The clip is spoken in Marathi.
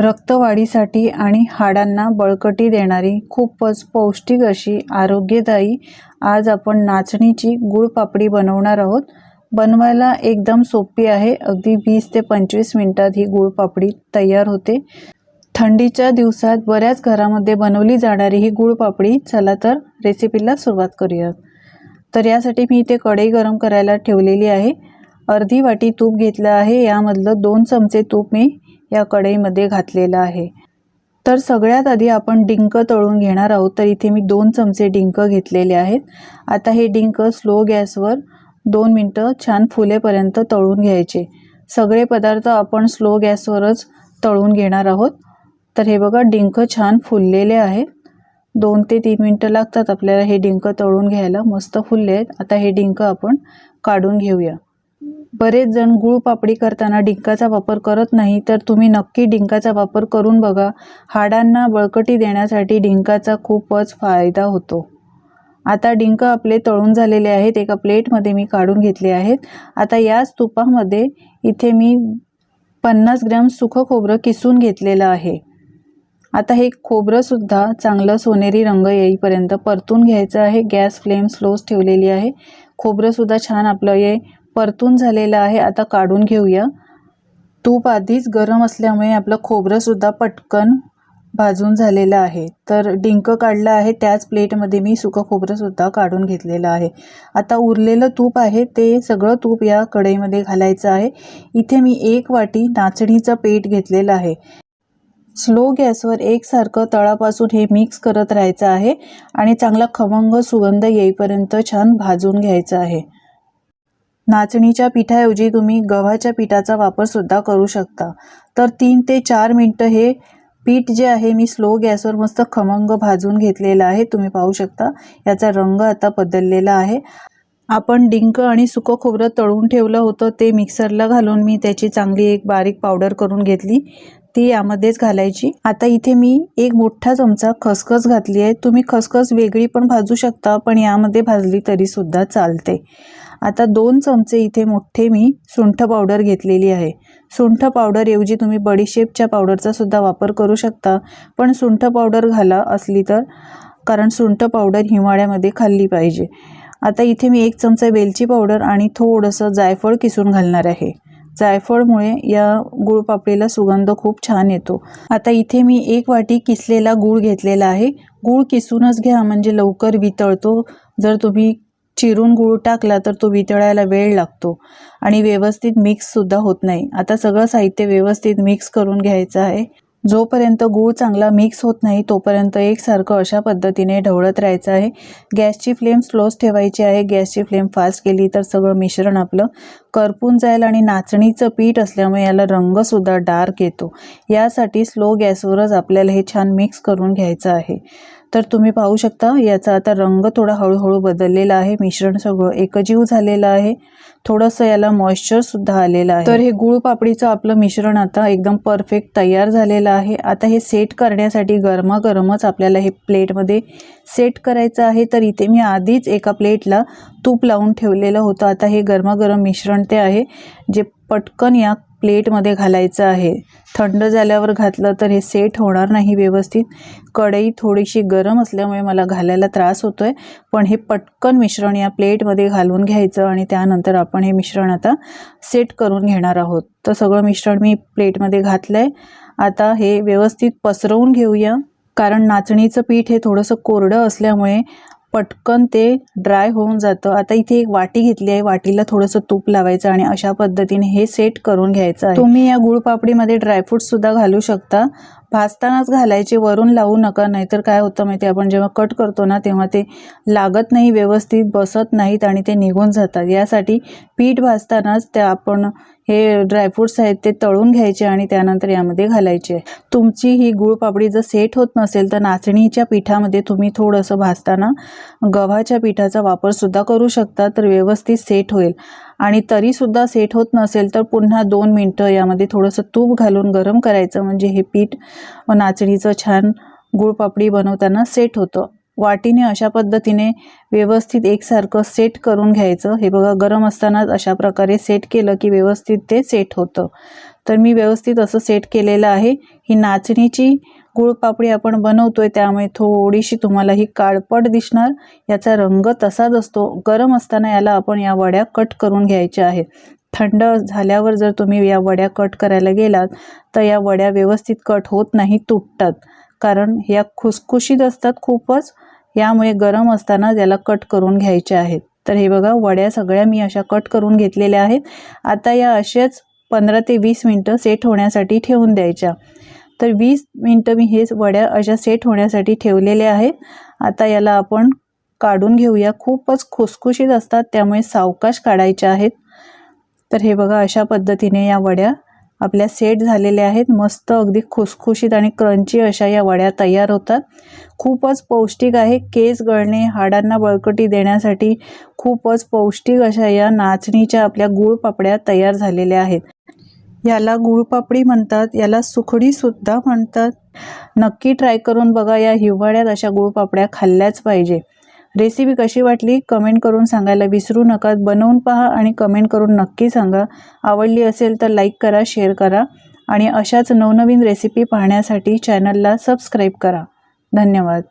रक्तवाढीसाठी आणि हाडांना बळकटी देणारी खूपच पौष्टिक अशी आरोग्यदायी आज आपण नाचणीची गुळपापडी बनवणार आहोत. बनवायला एकदम सोपी आहे. अगदी वीस ते पंचवीस मिनटात ही गुळपापडी तयार होते. थंडीच्या दिवसात बऱ्याच घरामध्ये बनवली जाणारी ही गुळपापडी चला तर रेसिपीला सुरुवात करूयात. तर यासाठी मी इथे कढई गरम करायला ठेवलेली आहे. अर्धी वाटी तूप घेतलं आहे. यामधलं दोन चमचे तूप मी या कढईमध्ये घातलेलं आहे. तर सगळ्यात आधी आपण डिंक तळून घेणार आहोत. तर इथे मी दोन चमचे डिंक घेतलेले आहेत. आता हे डिंक स्लो गॅसवर दोन मिनटं छान फुलेपर्यंत तळून घ्यायचे. सगळे पदार्थ आपण स्लो गॅसवरच तळून घेणार आहोत. तर हे बघा डिंक छान फुललेले आहेत. दोन ते तीन मिनटं लागतात आपल्याला हे डिंक तळून घ्यायला. मस्त फुलले आहेत. आता हे डिंक आपण काढून घेऊया. बरेच जण गुळपापडी करताना डिंकाचा वापर करत नाही तर तुम्ही नक्की डिंकाचा वापर करून बघा. हाडांना बळकटी देण्यासाठी डिंकाचा खूपच फायदा होतो. आता डिंक आपले तळून झालेले आहेत एका प्लेटमध्ये मी काढून घेतले आहेत. आता याच तुपामध्ये इथे मी पन्नास ग्रॅम सुखं खोबरं किसून घेतलेलं आहे. आता हे खोबरंसुद्धा चांगलं सोनेरी रंग येईपर्यंत परतून घ्यायचं आहे. गॅस फ्लेम स्लोच ठेवलेली आहे. खोबरंसुद्धा छान आपलं हे परतून झालेलं आहे. आता काढून घेऊया. तूप आधीच गरम असल्यामुळे आपलं खोबरंसुद्धा पटकन भाजून झालेलं आहे. तर डिंक काढलं आहे. त्याच प्लेटमध्ये मी सुकं खोबरंसुद्धा काढून घेतलेलं आहे. आता उरलेलं तूप आहे. ते सगळं तूप या कढईमध्ये घालायचं आहे. इथे मी एक वाटी नाचणीचं पेट घेतलेलं आहे. स्लो गॅसवर एकसारखं तळापासून हे मिक्स करत राहायचं आहे आणि चांगला खमंग सुगंध येईपर्यंत छान भाजून घ्यायचं आहे. नाचणीच्या पिठाऐवजी तुम्ही गव्हाच्या पिठाचा वापरसुद्धा करू शकता. तर तीन ते चार मिनटं हे पीठ जे आहे मी स्लो गॅसवर मस्त खमंग भाजून घेतलेलं आहे. तुम्ही पाहू शकता याचा रंग आता बदललेला आहे. आपण डिंक आणि सुकं खोबरं तळून ठेवलं होतं ते मिक्सरला घालून मी त्याची चांगली एक बारीक पावडर करून घेतली. ती यामध्येच घालायची. आता इथे मी एक मोठा चमचा खसखस घातली आहे. तुम्ही खसखस वेगळी पण भाजू शकता पण यामध्ये भाजली तरीसुद्धा चालते. आता दोन चमचे इथे मोठे मी सुंठ पावडर घेतलेली आहे. सुंठ पावडरऐवजी तुम्ही बडीशेपच्या पावडरचा सुद्धा वापर करू शकता. पण सुंठ पावडर घाला असली तर कारण सुंठ पावडर हिवाळ्यामध्ये खाल्ली पाहिजे. आता इथे मी एक चमचा वेलची पावडर आणि थोडंसं जायफळ किसून घालणार आहे. जायफळमुळे या गुळपापडीला सुगंध खूप छान येतो. आता इथे मी एक वाटी किसलेला गूळ घेतलेला आहे. गूळ किसूनच घ्या म्हणजे लवकर वितळतो. जर तुम्ही चिरून गूळ टाकला तर तो वितळायला वेळ लागतो. आणि व्यवस्थित मिक्ससुद्धा होत नाही. आता सगळं साहित्य व्यवस्थित मिक्स करून घ्यायचं आहे. जोपर्यंत गूळ चांगला मिक्स होत नाही तोपर्यंत एकसारखं अशा पद्धतीने ढवळत राहायचं आहे. गॅसची फ्लेम स्लोच ठेवायची आहे. गॅसची फ्लेम फास्ट केली तर सगळं मिश्रण आपलं करपून जाईल आणि नाचणीचं पीठ असल्यामुळे याला रंगसुद्धा डार्क येतो. यासाठी स्लो गॅसवरच आपल्याला हे छान मिक्स करून घ्यायचं आहे. तर तुम्ही पाहू शकता याचा आता रंग थोडा हळूहळू बदललेला आहे. मिश्रण सगळं एकजीव झालेलं आहे. थोडंसं याला मॉइश्चरसुद्धा आलेलं आहे. तर हे गुळ पापडीचं आपलं मिश्रण आता एकदम परफेक्ट तयार झालेलं आहे. आता हे सेट करण्यासाठी गरमागरमच आपल्याला हे प्लेटमध्ये सेट करायचं आहे. तर इथे मी आधीच एका प्लेटला तूप लावून ठेवलेलं होतं. आता हे गरमागरम मिश्रण ते आहे जे पटकन या प्लेटमध्ये घालायचं आहे. थंड झाल्यावर घातलं तर हे सेट होणार नाही व्यवस्थित. कढई थोडीशी गरम असल्यामुळे मला घालायला त्रास होतो आहे पण हे पटकन मिश्रण या प्लेटमध्ये घालून घ्यायचं आणि त्यानंतर आपण हे मिश्रण आता सेट करून घेणार आहोत. तर सगळं मिश्रण मी प्लेटमध्ये घातलं आहे आता हे व्यवस्थित पसरवून घेऊया. कारण नाचणीचं पीठ हे थोडंसं कोरडं असल्यामुळे पटकन ते ड्राय होऊन जातं. आता इथे एक वाटी घेतली आहे. वाटीला थोडंसं तूप लावायचं आणि अशा पद्धतीने हे सेट करून घ्यायचं तुम्ही या गुळपापडीमध्ये ड्रायफ्रूटसुद्धा घालू शकता. भाजतानाच घालायचे वरून लावू नका नाहीतर काय होतं माहिती आपण जेव्हा कट करतो ना तेव्हा ते लागत नाही व्यवस्थित बसत नाहीत आणि ते निघून जातात. यासाठी पीठ भाजतानाच त्या आपण हे ड्रायफ्रूट्स आहेत ते तळून घ्यायचे आणि त्यानंतर यामध्ये घालायचे. तुमची ही गुळपापडी जर सेट होत नसेल तर नाचणीच्या पिठामध्ये तुम्ही थोडंसं भाजताना गव्हाच्या पिठाचा वापरसुद्धा करू शकता तर व्यवस्थित सेट होईल. आणि तरीसुद्धा सेट होत नसेल तर पुन्हा दोन मिनटं यामध्ये थोडंसं तूप घालून गरम करायचं. म्हणजे हे पीठ नाचणीचं छान गुळपापडी बनवताना सेट होतं. वाटीने अशा पद्धतीने व्यवस्थित एकसारखं सेट करून घ्यायचं. हे बघा गरम असतानाच अशा प्रकारे सेट केलं की व्यवस्थित ते सेट होतं. तर मी व्यवस्थित असं सेट केलेलं आहे. ही नाचणीची गुळपापडी आपण बनवतोय त्यामुळे थोडीशी तुम्हाला ही काळपट दिसणार. याचा रंग तसाच असतो. गरम असताना याला आपण या वड्या कट करून घ्यायच्या आहेत. थंड झाल्यावर जर तुम्ही या वड्या कट करायला गेलात तर या वड्या व्यवस्थित कट होत नाही तुटतात. कारण या खुसखुशीत असतात खूपच. यामुळे गरम असताना याला कट करून घ्यायच्या आहेत. तर हे बघा वड्या सगळ्या मी अशा कट करून घेतलेल्या आहेत. आता या असेच पंधरा ते वीस मिनटं सेट होण्यासाठी ठेवून द्यायच्या. तर वीस मिनटं मी हे वड्या अशा सेट होण्यासाठी ठेवलेल्या आहेत. आता याला आपण काढून घेऊया. खूपच खुसखुशीत असतात. त्यामुळे सावकाश काढायच्या आहेत. तर हे बघा अशा पद्धतीने या वड्या आपल्या सेट झालेल्या आहेत. मस्त अगदी खुसखुशीत आणि क्रंची अशा या वड्या तयार होतात. खूपच पौष्टिक आहे. केस गळणे हाडांना बळकटी देण्यासाठी खूपच पौष्टिक अशा या नाचणीच्या आपल्या गुळ पापड्या तयार झालेल्या आहेत. याला गुळपापडी म्हणतात याला सुखडीसुद्धा म्हणतात. नक्की ट्राय करून बघा या हिवाळ्यात अशा गुळपापड्या खाल्ल्याच पाहिजे. रेसिपी कशी वाटली? कमेंट करून सांगायला विसरू नका. बनवून पहा आणि कमेंट करून नक्की सांगा. आवडली असेल तर लाईक करा शेअर करा आणि अशाच नवनवीन रेसिपी पाहण्यासाठी चॅनलला सबस्क्राईब करा. धन्यवाद.